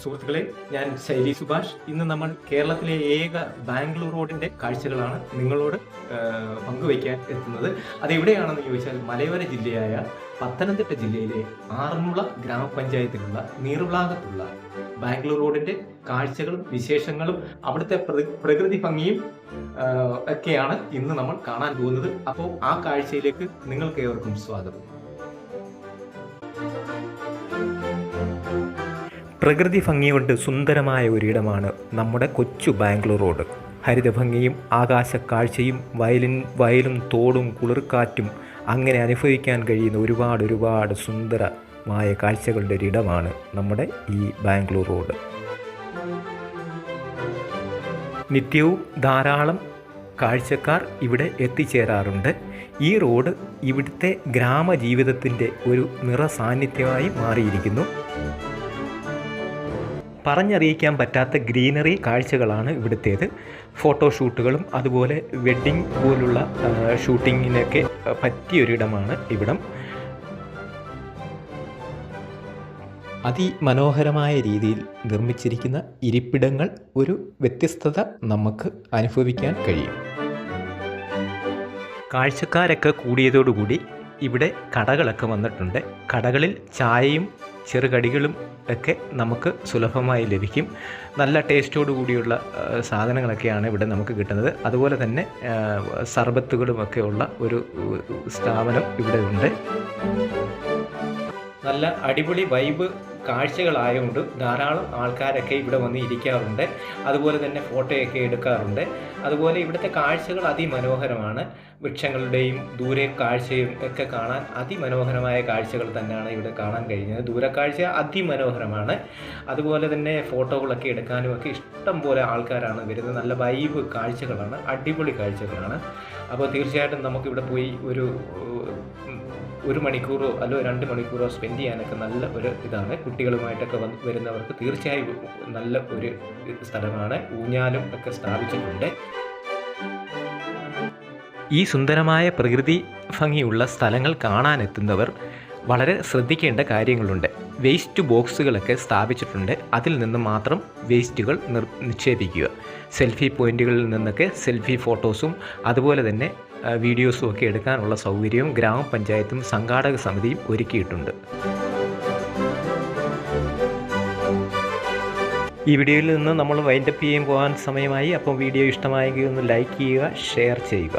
സുഹൃത്തുക്കളെ ഞാൻ ശൈലി സുഭാഷ്. ഇന്ന് നമ്മൾ കേരളത്തിലെ ഏക ബാംഗ്ലൂർ റോഡിന്റെ കാഴ്ചകളാണ് നിങ്ങളോട് പങ്കുവയ്ക്കാൻ എത്തുന്നത്. അത് എവിടെയാണെന്ന് ചോദിച്ചാൽ മലയോര ജില്ലയായ പത്തനംതിട്ട ജില്ലയിലെ ആറന്മുള ഗ്രാമപഞ്ചായത്തിലുള്ള നീർവിളാകത്തുള്ള ബാംഗ്ലൂർ റോഡിന്റെ കാഴ്ചകളും വിശേഷങ്ങളും അവിടുത്തെ പ്രകൃതി ഭംഗിയും ഒക്കെയാണ് ഇന്ന് നമ്മൾ കാണാൻ പോകുന്നത്. അപ്പോൾ ആ കാഴ്ചയിലേക്ക് നിങ്ങൾക്ക് ഏവർക്കും സ്വാഗതം. പ്രകൃതി ഭംഗി കൊണ്ട് സുന്ദരമായ ഒരിടമാണ് നമ്മുടെ കൊച്ചു ബാംഗ്ലൂർ റോഡ്. ഹരിതഭംഗിയും ആകാശക്കാഴ്ചയും വയലിൻ വയലും തോടും കുളിർക്കാറ്റും അങ്ങനെ അനുഭവിക്കാൻ കഴിയുന്ന ഒരുപാട് ഒരുപാട് സുന്ദരമായ കാഴ്ചകളുടെ ഒരിടമാണ് നമ്മുടെ ഈ ബാംഗ്ലൂർ റോഡ്. നിത്യവും ധാരാളം കാഴ്ചക്കാർ ഇവിടെ എത്തിച്ചേരാറുണ്ട്. ഈ റോഡ് ഇവിടുത്തെ ഗ്രാമജീവിതത്തിന്റെ ഒരു നിറസാന്നിധ്യമായി മാറിയിരിക്കുന്നു. പറഞ്ഞറിയിക്കാൻ പറ്റാത്ത ഗ്രീനറി കാഴ്ചകളാണ് ഇവിടുത്തേത്. ഫോട്ടോഷൂട്ടുകളും അതുപോലെ വെഡ്ഡിങ് പോലുള്ള ഷൂട്ടിങ്ങിനൊക്കെ പറ്റിയൊരിടമാണ് ഇവിടം. അതിമനോഹരമായ രീതിയിൽ നിർമ്മിച്ചിരിക്കുന്ന ഇരിപ്പിടങ്ങൾ ഒരു വ്യത്യസ്തത നമുക്ക് അനുഭവിക്കാൻ കഴിയും. കാഴ്ചക്കാരൊക്കെ കൂടിയതോടുകൂടി ഇവിടെ കടകളൊക്കെ വന്നിട്ടുണ്ട്. കടകളിൽ ചായയും ചെറുകടികളും ഒക്കെ നമുക്ക് സുലഭമായി ലഭിക്കും. നല്ല ടേസ്റ്റോടു കൂടിയുള്ള സാധനങ്ങളൊക്കെയാണ് ഇവിടെ നമുക്ക് കിട്ടുന്നത്. അതുപോലെ തന്നെ സർബത്തുകളുമൊക്കെ ഉള്ള ഒരു സ്ഥാപനം ഇവിടെ ഉണ്ട്. നല്ല അടിപൊളി വൈബ് കാഴ്ചകളായതുകൊണ്ട് ധാരാളം ആൾക്കാരൊക്കെ ഇവിടെ വന്ന് ഇരിക്കാറുണ്ട്. അതുപോലെ തന്നെ ഫോട്ടോയൊക്കെ എടുക്കാറുണ്ട്. അതുപോലെ ഇവിടുത്തെ കാഴ്ചകൾ അതിമനോഹരമാണ്. വൃക്ഷങ്ങളുടെയും ദൂരെ കാഴ്ചയും ഒക്കെ കാണാൻ അതിമനോഹരമായ കാഴ്ചകൾ തന്നെയാണ് ഇവിടെ കാണാൻ കഴിഞ്ഞത്. ദൂരക്കാഴ്ച അതിമനോഹരമാണ്. അതുപോലെ തന്നെ ഫോട്ടോകളൊക്കെ എടുക്കാനും ഒക്കെ ഇഷ്ടം പോലെ ആൾക്കാരാണ് വരുന്നത്. നല്ല വൈബ് കാഴ്ചകളാണ്. അടിപൊളി കാഴ്ചകളാണ്. അപ്പോൾ തീർച്ചയായിട്ടും നമുക്കിവിടെ പോയി ഒരു ഒരു മണിക്കൂറോ അല്ലോ രണ്ട് മണിക്കൂറോ സ്പെൻഡ് ചെയ്യാനൊക്കെ നല്ല ഒരു ഇതാണ്. കുട്ടികളുമായിട്ടൊക്കെ വന്ന് വരുന്നവർക്ക് തീർച്ചയായും നല്ല ഒരു സ്ഥലമാണ്. ഊഞ്ഞാലും ഒക്കെ സ്ഥാപിച്ചിട്ടുണ്ട്. ഈ സുന്ദരമായ പ്രകൃതി ഭംഗിയുള്ള സ്ഥലങ്ങൾ കാണാനെത്തുന്നവർ വളരെ ശ്രദ്ധിക്കേണ്ട കാര്യങ്ങളുണ്ട്. വേസ്റ്റ് ബോക്സുകളൊക്കെ സ്ഥാപിച്ചിട്ടുണ്ട്. അതിൽ നിന്ന് മാത്രം വേസ്റ്റുകൾ നിർ നിക്ഷേപിക്കുക. സെൽഫി പോയിന്റുകളിൽ നിന്നൊക്കെ സെൽഫി ഫോട്ടോസും അതുപോലെ തന്നെ വീഡിയോസും ഒക്കെ എടുക്കാനുള്ള സൗകര്യവും ഗ്രാമപഞ്ചായത്തും സംഘാടക സമിതിയും ഒരുക്കിയിട്ടുണ്ട്. ഈ വീഡിയോയിൽ നിന്ന് നമ്മൾ വൈൻഡപ്പ് ചെയ്യാൻ പോകാൻ സമയമായി. അപ്പോൾ വീഡിയോ ഇഷ്ടമായെങ്കിൽ ഒന്ന് ലൈക്ക് ചെയ്യുക ഷെയർ ചെയ്യുക.